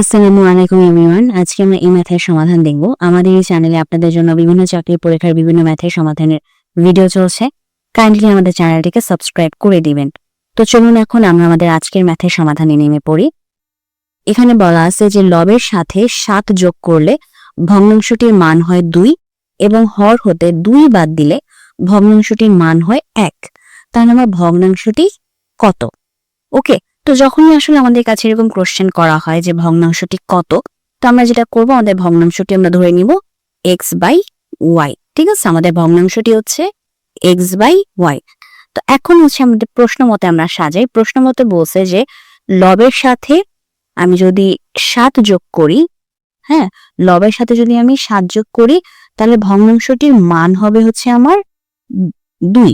আসসালামু আলাইকুম এভরিওয়ান আজকে আমরা এই ম্যাথের সমাধান দেখব। আমাদের এই চ্যানেলে আপনাদের জন্য বিভিন্ন চাকরির পরীক্ষার বিভিন্ন ম্যাথের সমাধানের ভিডিও চলছে। কাইন্ডলি আমাদের চ্যানেলটিকে সাবস্ক্রাইব করে দিবেন। তো চলুন এখন আমরা আমাদের আজকের ম্যাথের সমাধানে নেমে পড়ি। এখানে বলা আছে যে লবের সাথে সাত যোগ করলে ভগ্নাংশটির মান হয় দুই এবং হর হতে দুই বাদ দিলে ভগ্নাংশটির মান হয় এক। তাহলে আমার ভগ্নাংশটি কত? ওকে তো যখনই আসলে আমাদের কাছে এরকম কোশ্চেন করা হয় যে ভগ্নাংশটি কত, তো আমরা যেটা করব, আমাদের ভগ্নাংশটি আমরা ধরে নিব এক্স বাই ওয়াই ঠিক আছে? আমাদের ভগ্নাংশটি হচ্ছে এক্স বাই ওয়াই তো এখন হচ্ছে আমাদের প্রশ্ন মতে আমরা সাজাই। প্রশ্ন মতে বলছে যে লবের সাথে আমি যদি সাত যোগ করি হ্যাঁ? লবের সাথে যদি আমি সাত যোগ করি, তাহলে ভগ্নাংশটির মান হবে হচ্ছে আমার দুই।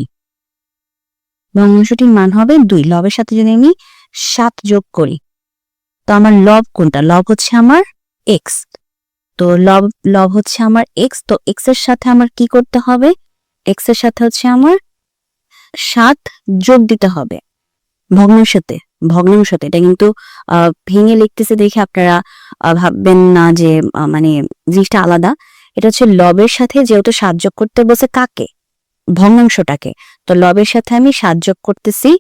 ভগ্নাংশটির মান হবে দুই। লবের সাথে যদি আমি সাত যোগ করি। তো আমার লব কোনটা? লব হচ্ছে আমার এক্স তো লব লব হচ্ছে আমার এক্স তো এক্সের সাথে আমার কি করতে হবে? এক্সের সাথে হচ্ছে আমার সাত যোগ দিতে হবে। ভগ্নাংশতে ভগ্নাংশতে এটা কিন্তু ভেঙে লিখতেছে দেখে আপনারা ভাববেন না যে মানে জিনিসটা আলাদা। এটা হচ্ছে লবের সাথে যেহেতু সাত যোগ করতে বসে কাকে? ভগ্নাংশটাকে। তো লবের সাথে আমি সাত যোগ করতেছি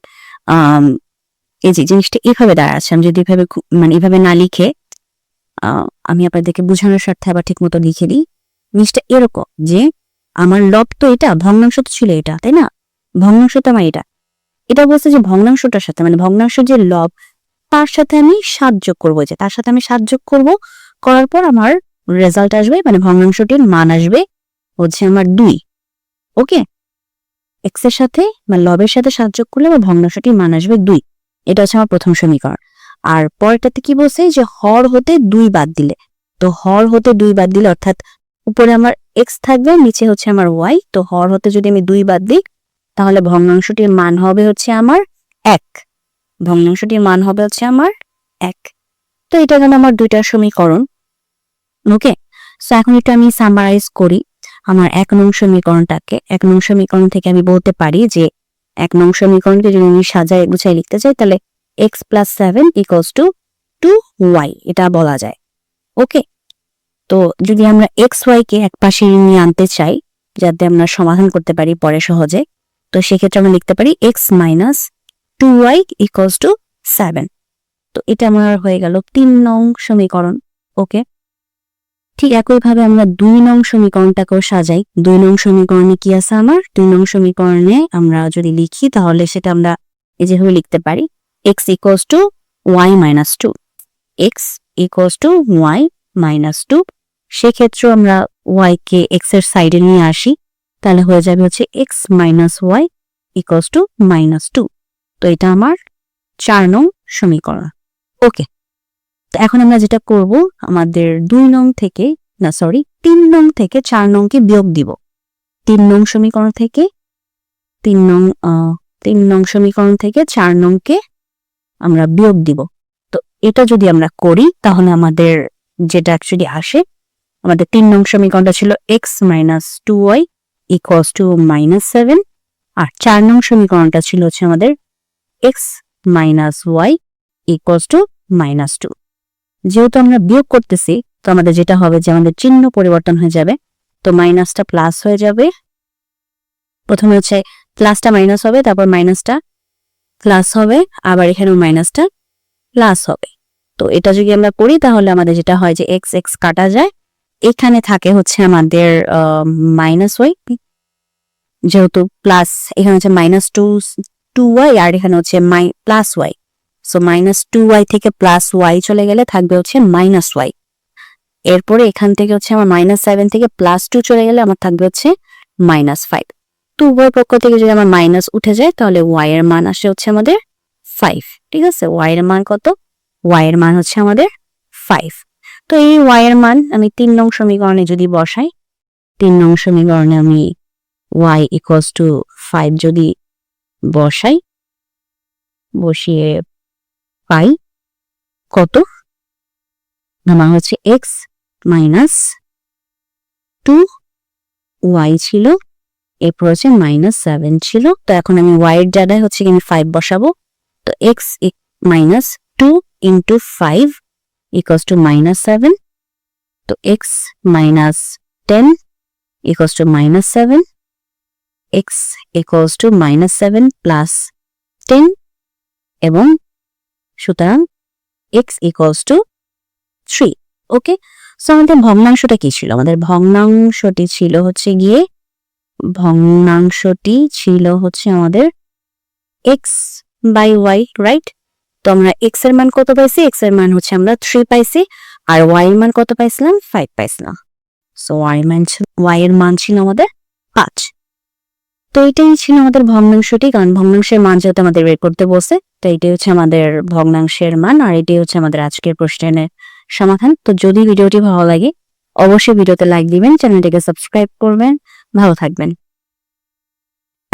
এই যে জিনিসটা এভাবে দাঁড়াচ্ছে, আমি যদি এভাবে মানে এভাবে না লিখে আমি আপনাদেরকে বোঝানোর স্বার্থে আবার ঠিক মতো লিখে দিই। জিনিসটা এরকম যে, আমার লব তো এটা, ভগ্নাংশ তো ছিল এটা, তাই না? ভগ্নাংশ তো আমার এটা। এটা বলছে যে ভগ্নাংশটার সাথে মানে ভগ্নাংশ যে লব, তার সাথে আমি সাত যোগ করব যে, তার সাথে আমি সাত যোগ করব, করার পর আমার রেজাল্ট আসবে মানে ভগ্নাংশটির মান আসবে হচ্ছে আমার দুই। ওকে? এক্সের সাথে বা লবের সাথে সাত যোগ করলে আমার ভগ্নাংশটির মান আসবে দুই। এটা হচ্ছে আমার প্রথম সমীকরণ। আর পরেরটাতে কি বলছে? যে হর হতে দুই বাদ দিলে। তো হর হতে দুই বাদ দিলে, অর্থাৎ উপরে আমার এক্স থাকবে, নিচে হচ্ছে আমার ওয়াই তো হর হতে যদি আমি দুই বাদ দিই, তাহলে ভগ্নাংশটির মান হবে হচ্ছে আমার এক। ভগ্নাংশটির মান হবে হচ্ছে আমার এক। তো এটা গেল আমার দুইটা সমীকরণ। ওকে সো এখন একটু আমি সামারাইজ করি আমার এক নং সমীকরণটাকে। এক নং সমীকরণ থেকে আমি বলতে পারি যে এক নং সমীকরণকে যদি আমি সাজায় গুছাই লিখতে চাই তাহলে x plus seven equals two two y এটা বলা যায়। ওকে তো যদি আমরা এক্স ওয়াই কে এক পাশে নিয়ে আনতে চাই, যাতে আমরা সমাধান করতে পারি পরে সহজে, তো সেক্ষেত্রে আমরা লিখতে পারি x minus two y equals two seven তো এটা আমার হয়ে গেল তিন নং সমীকরণ। ওকে ঠিক একইভাবে আমরা দুই নং সমীকরণটাকেও সাজাই। দুই নং সমীকরণে কি আছে আমার? দুই নং সমীকরণে আমরা যদি লিখি, তাহলে সেটা আমরা এই যেভাবে লিখতে পারি। X equals two y minus two x equals two y minus two সেক্ষেত্রেও আমরা ওয়াই কে এক্সের সাইডে নিয়ে আসি। তাহলে হয়ে যাবে হচ্ছে x minus y equals two minus two তো এটা আমার চার নং সমীকরণ। ওকে তো এখন আমরা যেটা করব, আমাদের দুই নং থেকে, না সরি তিন নং থেকে চার নংকে বিয়োগ দিব। তিন নং সমীকরণ থেকে, তিন নং তিন নং সমীকরণ থেকে চার নংকে আমরা বিয়োগ দিব। তো এটা যদি আমরা করি, তাহলে আমাদের যেটা অ্যাকচুয়ালি আসে, আমাদের তিন নং সমীকরণটা ছিল x minus two y equals two minus seven আর চার নং সমীকরণটা ছিল হচ্ছে আমাদের x minus y equals two minus two যেহেতু আমরা বিয়োগ করতেছি, তো আমাদের যেটা হবে যে আমাদের চিহ্ন পরিবর্তন হয়ে যাবে, তো মাইনাসটা প্লাস হয়ে যাবে। প্রথমে হচ্ছে প্লাসটা মাইনাস হবে, তারপর মাইনাসটা প্লাস হবে, আবার এখানেও মাইনাসটা প্লাস হবে। তো এটা যদি আমরা করি, তাহলে আমাদের যেটা হয় যে এক্স এক্স কাটা যায়। এখানে থাকে হচ্ছে আমাদের মাইনাস ওয়াই যেহেতু প্লাস এখানে হচ্ছে মাইনাস টু টু ওয়াই আর এখানে হচ্ছে মাই plus y so minus two y থেকে প্লাস ওয়াই চলে গেলে থাকবে হচ্ছে মাইনাস ওয়াই এরপরে এখান থেকে হচ্ছে আমার মাইনাস সেভেন থেকে প্লাস টু চলে গেলে আমার থাকবে হচ্ছে মাইনাস ফাইভ তো উভয় পক্ষ থেকে যদি আমার মাইনাস উঠে যায়, তাহলে ওয়াই এর মান আসে হচ্ছে আমাদের ফাইভ ঠিক আছে? ওয়াই এর মান কত? ওয়াই এর মান হচ্ছে আমাদের ফাইভ তো এই ওয়াই এর মান আমি তিন নং সমীকরণে যদি বসাই, তিন নং সমীকরণে আমি ওয়াই ইকুয়ালস টু ফাইভ যদি বসাই, বসিয়ে পাই কত? আমার হচ্ছে এক্স মাইনাস টু ওয়াই ছিল, এরপর হচ্ছে মাইনাস সেভেন ছিল। তো এখন আমি ওয়াই এর জায়গায় হচ্ছে আমি ফাইভ বসাবো। তো x minus two into five equals two minus seven তো x minus ten equals two minus seven x equals two minus seven plus ten এবং সুতরাং x equals two three okay so আমাদের ভগ্নাংশটা কি ছিল? আমাদের ভগ্নাংশটি ছিল হচ্ছে গিয়ে, ভগ্নাংশটি ছিল হচ্ছে আমাদের এক্স বাই ওয়াই রাইট তো আমরা এক্সের মান কত পাইছি? এক্সের মান হচ্ছে আমরা থ্রি পাইছি, আর ওয়াই এর মান কত পাইছিলাম? ফাইভ পাইছিলাম। সো ওয়াই মান ওয়াই এর মান ছিল আমাদের পাঁচ। তো এটাই ছিল আমাদের ভগ্নাংশটি। কারণ ভগ্নাংশের মান যেহেতু আমাদের বের করতে বসে তো এটাই হচ্ছে আমাদের ভগ্নাংশের মান আর এটাই হচ্ছে আমাদের আজকের প্রশ্নের সমাধান। তো যদি ভিডিওটি ভালো লাগে, অবশ্যই ভিডিওতে লাইক দিবেন, চ্যানেলটিকে সাবস্ক্রাইব করবেন। ভালো থাকবেন।